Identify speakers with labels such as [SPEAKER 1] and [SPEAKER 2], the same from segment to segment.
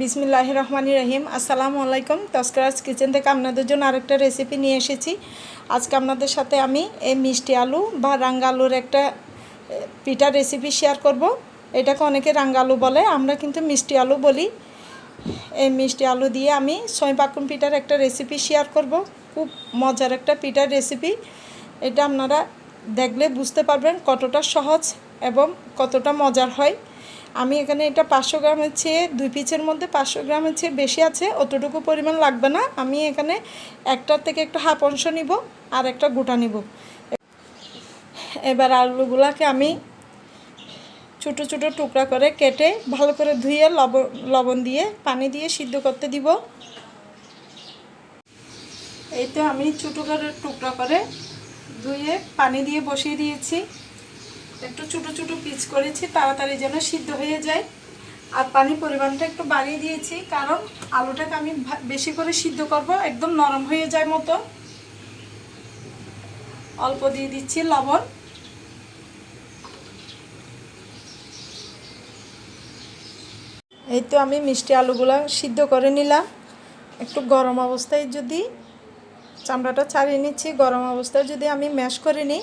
[SPEAKER 1] বিসমিল্লাহ রহমান রহিম আসসালামু আলাইকুম। তস্করাজ কিচেন থেকে আপনাদের জন্য আরেকটা রেসিপি নিয়ে এসেছি। আজকে আপনাদের সাথে আমি এই মিষ্টি আলু বা রাঙ্গা আলুর একটা পিঠা রেসিপি শেয়ার করব। এটাকে অনেকে রাঙ্গা আলু বলে, আমরা কিন্তু মিষ্টি আলু বলি। এই মিষ্টি আলু দিয়ে আমি ছয় পাকুন পিঠার একটা রেসিপি শেয়ার করব। খুব মজার একটা পিঠার রেসিপি এটা আপনারা দেখলে বুঝতে পারবেন কতটা সহজ এবং কতটা মজার হয়। আমি এখানে এটা পাঁচশো গ্রামের চেয়ে, দুই পিচের মধ্যে পাঁচশো গ্রামের চেয়ে বেশি আছে, অতটুকু পরিমাণ লাগবে না। আমি এখানে একটার থেকে একটু হাফ অংশ নিব আর একটা গোটা নিব। এবার আলুগুলাকে আমি ছোটো ছোটো টুকরা করে কেটে ভালো করে ধুয়ে লবণ লবণ দিয়ে পানি দিয়ে সিদ্ধ করতে দিব। এই তো আমি ছোটো করে টুকরা করে ধুয়ে পানি দিয়ে বসিয়ে দিয়েছি। একটু ছোটো ছোটো পিচ করেছি, তাড়াতাড়ি যেন সিদ্ধ হয়ে যায়। আর পানি পরিমাণটা একটু বাড়িয়ে দিয়েছি, কারণ আলুটাকে আমি বেশি করে সিদ্ধ করব, একদম নরম হয়ে যায় মতো। অল্প দিয়ে দিচ্ছি লবণ। এই তো আমি মিষ্টি আলুগুলো সিদ্ধ করে নিলাম। একটু গরম অবস্থায় যদি চামড়াটা ছাড়িয়ে নিচ্ছি, গরম অবস্থায় যদি আমি ম্যাশ করে নিই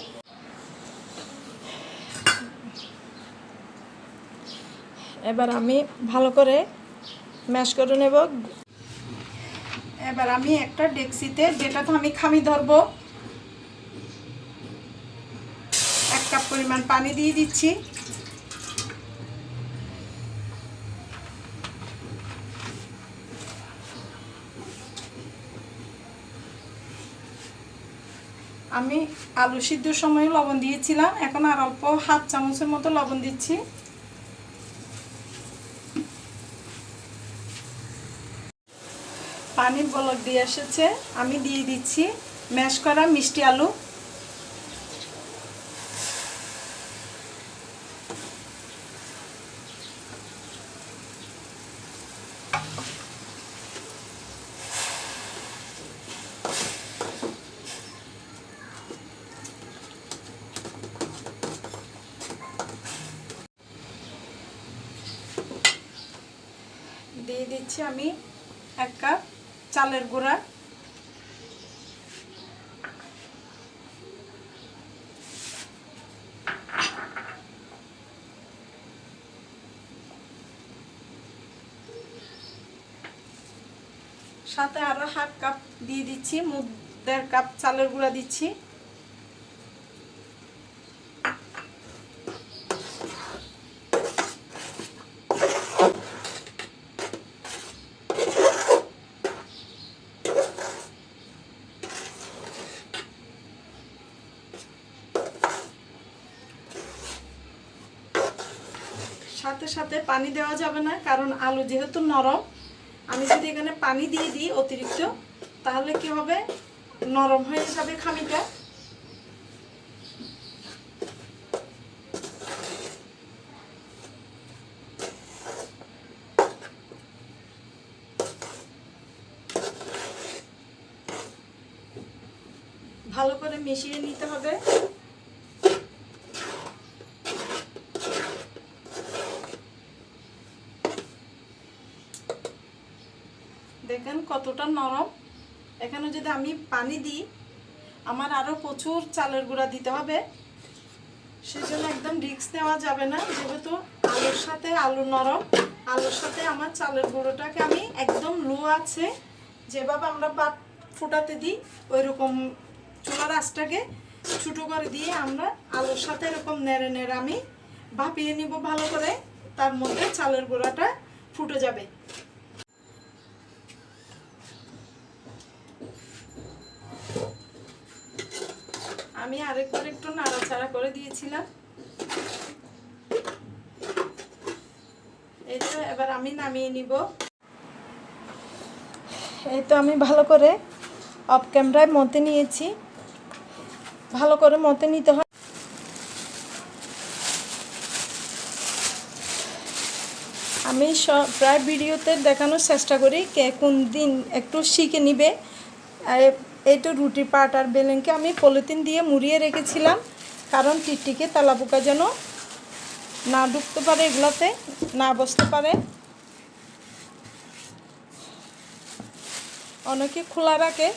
[SPEAKER 1] এবার আমি ভালো করে ম্যাশ করে নেব। এবার আমি একটা ডেক্সিতে যেটাতে আমি খামি ধরবো, এক কাপ পরিমাণ পানি দিয়ে দিচ্ছি। আমি আলু সিদ্ধর সময় লবণ দিয়েছিলাম, এখন আর অল্প হাফ চামচের মতো লবণ দিচ্ছি। পানির বলক দিয়ে এসেছে। আমি দিয়ে দিচ্ছি ম্যাশ করা মিষ্টি আলু। দিয়ে দিচ্ছি আমি এক কাপ। চালের গুঁড়া। সাথে আরও হাফ কাপ দিয়ে দিচ্ছি মুদের কাপ চালের গুঁড়া দিচ্ছি। সাথে সাথে পানি দেওয়া যাবে না, কারণ আলু যেহেতু নরম, আমি যদি এখানে পানি দিয়ে দিই অতিরিক্ত, তাহলে কি হবে? নরম হয়ে যাবে খামিটা ভালো করে মিশিয়ে নিতে হবে। দেখেন কতটা নরম। এখানে যদি আমি পানি দিই, আমার আরও প্রচুর চালের গুঁড়া দিতে হবে। সেজন্য একদম রিক্স নেওয়া যাবে না, যেহেতু আলুর সাথে আলু নরম। আলুর সাথে আমার চালের গুঁড়োটাকে আমি একদম লো আছে। যেভাবে আমরা পাট ফুটাতে দিই ওই রকম চুলার আঁচটাকে ছোটো করে দিয়ে আমরা আলুর সাথে এরকম নেড়ে নেড়ে আমি ভাপিয়ে নিব ভালো করে। তার মধ্যে চালের গুঁড়াটা ফুটে যাবে আমি আরেকবার একটু নাড়াচাড়া করে দিয়েছিলাম। এই তো এবার আমি নামিয়ে নিব। এই তো আমি ভালো করে অফ ক্যামেরায় মতে নিয়েছি। ভালো করে মতে নিতে হয়। আমি সব প্রায় ভিডিওতে দেখানোর চেষ্টা করি কে কোন দিন একটু শিখে নিবে। এই তো রুটি পাট আর বেলেনকে আমি পলিথিন দিয়ে মুড়িয়ে রেখেছিলাম, কারণ টিকটিকে তেলাপোকা যেন না ঢুকতে পারে এগুলোতে, না বসতে পারে। অনেকে খোলা রাখে,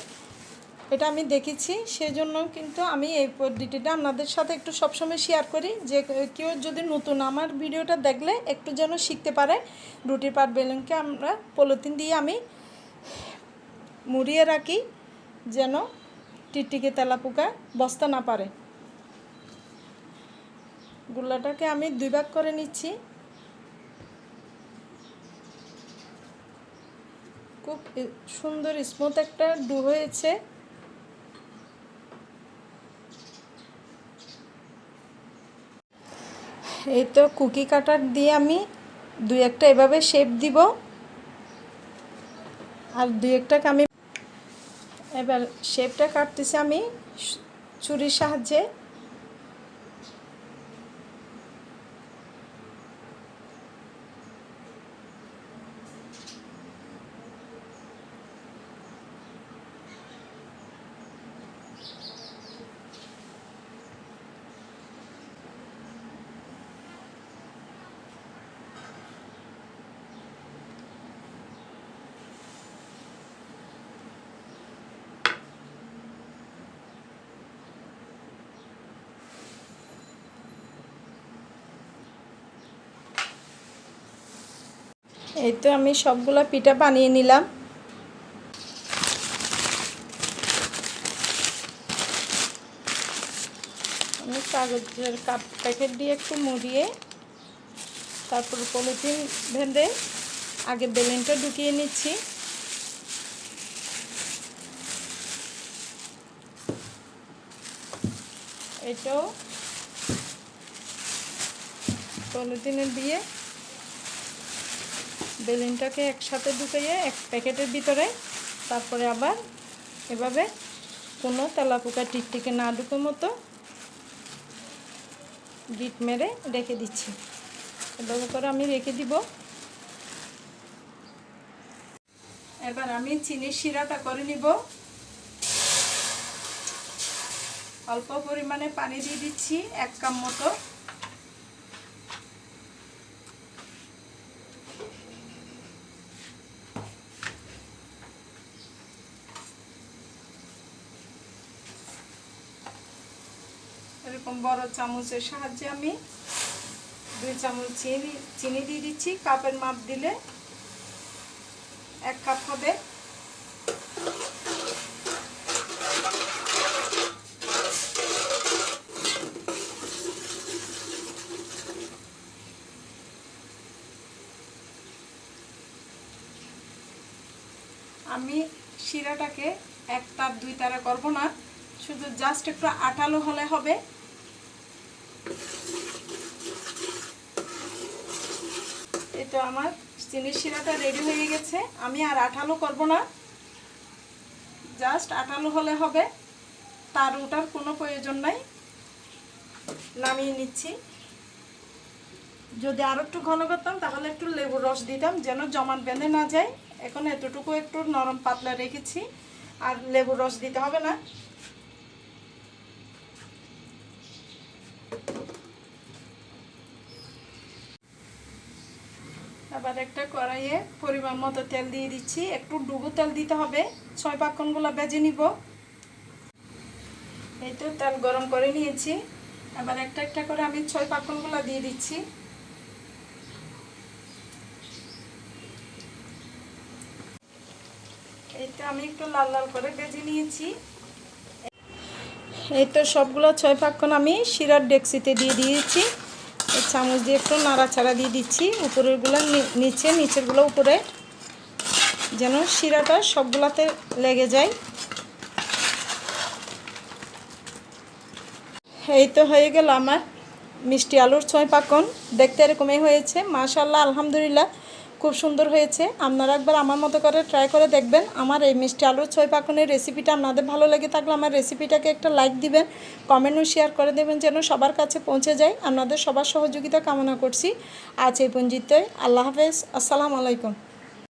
[SPEAKER 1] এটা আমি দেখেছি, সেজন্য কিন্তু আমি এই পদ্ধতিটা আপনাদের সাথে একটু সবসময় শেয়ার করি, যে কেউ যদি নতুন আমার ভিডিওটা দেখলে একটু যেন শিখতে পারে রুটির পাট, বেলুনকে আমরা পলিথিন দিয়ে আমি মুড়িয়ে রাখি। যেন টিকটিকে তেলাপোকা বস্তা না পারে। গুল্লাটাকে আমি দুই ভাগ করে নিচ্ছি। খুব সুন্দর স্মুথ একটা ডু হয়েছে। এই তো কুকি কাটার দিয়ে আমি দুই একটা এভাবে শেপ দিব। আর দুই একটাকে আমি এবার শেপটা কাটতেছি আমি ছুরির সাহায্যে। এই তো আমি সবগুলা পিঠা বানিয়ে নিলাম। আমি কাগজের কাপ প্যাকেট দিয়ে একটু মুড়িয়ে তারপর পলিথিন ভেঁধে আগে বেলুনটা ঢুকিয়ে নিচ্ছি। এটাও পলিথিনে দিয়ে বেলুনটাকে একসাথে ঢুকিয়ে এক প্যাকেটের ভিতরে, তারপরে আবার এভাবে কোনো তেলাপোকা টিকটিকে না ঢুকে মতো গিট মেরে রেখে দিচ্ছি। এভাবে করে আমি রেখে দিব। এবার আমি চিনির শিরাটা করে নিব। অল্প পরিমাণে পানি দিয়ে দিচ্ছি এক কাপ মতো। এরকম বড় চামচের সাহায্যে আমি দুই চামচ চিনি চিনি দিয়ে দিচ্ছি। কাপের মাপ দিলে এক কাপ হবে। আমি শিরাটাকে এক তার দুই তারা করব না, শুধু জাস্ট একটু আটালো হলে হবে। তো আমার চিনির শিরাটা রেডি হয়ে গেছে। আমি আর আঠালো করব না। জাস্ট আঠালো হলে হবে। তার ওটার কোনো প্রয়োজন নাই। নামিয়ে নিচ্ছি। যদি আরও একটু ঘন করতাম, তাহলে একটু লেবুর রস দিতাম, যেন জমান বেঁধে না যায়। এখন এতটুকু একটু নরম পাতলা রেখেছি। আর লেবুর রস দিতে হবে না। আবার একটা কড়াইয়ে পরিমাণ মতো তেল দিয়ে দিচ্ছি। একটু ডুবো তেল দিতে হবে। ছয় পাকনগুলো বেজে নিব। এই তো তেল গরম করে নিয়েছি। আবার একটা একটা করে আমি ছয় পাকনগুলো দিয়ে দিচ্ছি। এই তো আমি একটু লাল লাল করে বেজে নিয়েছি। এই তো সবগুলো ছয় পাক্কন আমি শিরার ডেক্সিতে দিয়ে দিয়েছি। চামচ দিয়ে একটু নাড়াচাড়া দিয়ে দিচ্ছি। উপরেরগুলো নিচে, নিচেরগুলো উপরে। যেন শিরাটা সবগুলাতে লেগে যায়। এই তো হয়ে গেল আমার মিষ্টি আলুর ছয় পাকন। দেখতে এরকমই হয়েছে। মাশাল্লাহ আলহামদুলিল্লাহ। খুব সুন্দর হয়েছে। আপনারা একবার আমার মতো করে ট্রাই করে দেখবেন। আমার এই মিষ্টি আলুর ছয় পাকনের রেসিপিটা আপনাদের ভালো লেগে থাকলে আমার রেসিপিটাকে একটা লাইক দিবেন কমেন্টও শেয়ার করে দেবেন যেন সবার কাছে পৌঁছে যায়। আপনাদের সবার সহযোগিতা কামনা করছি। আজ এই পঞ্জিতে আল্লাহ হাফেজ। আসসালামু আলাইকুম।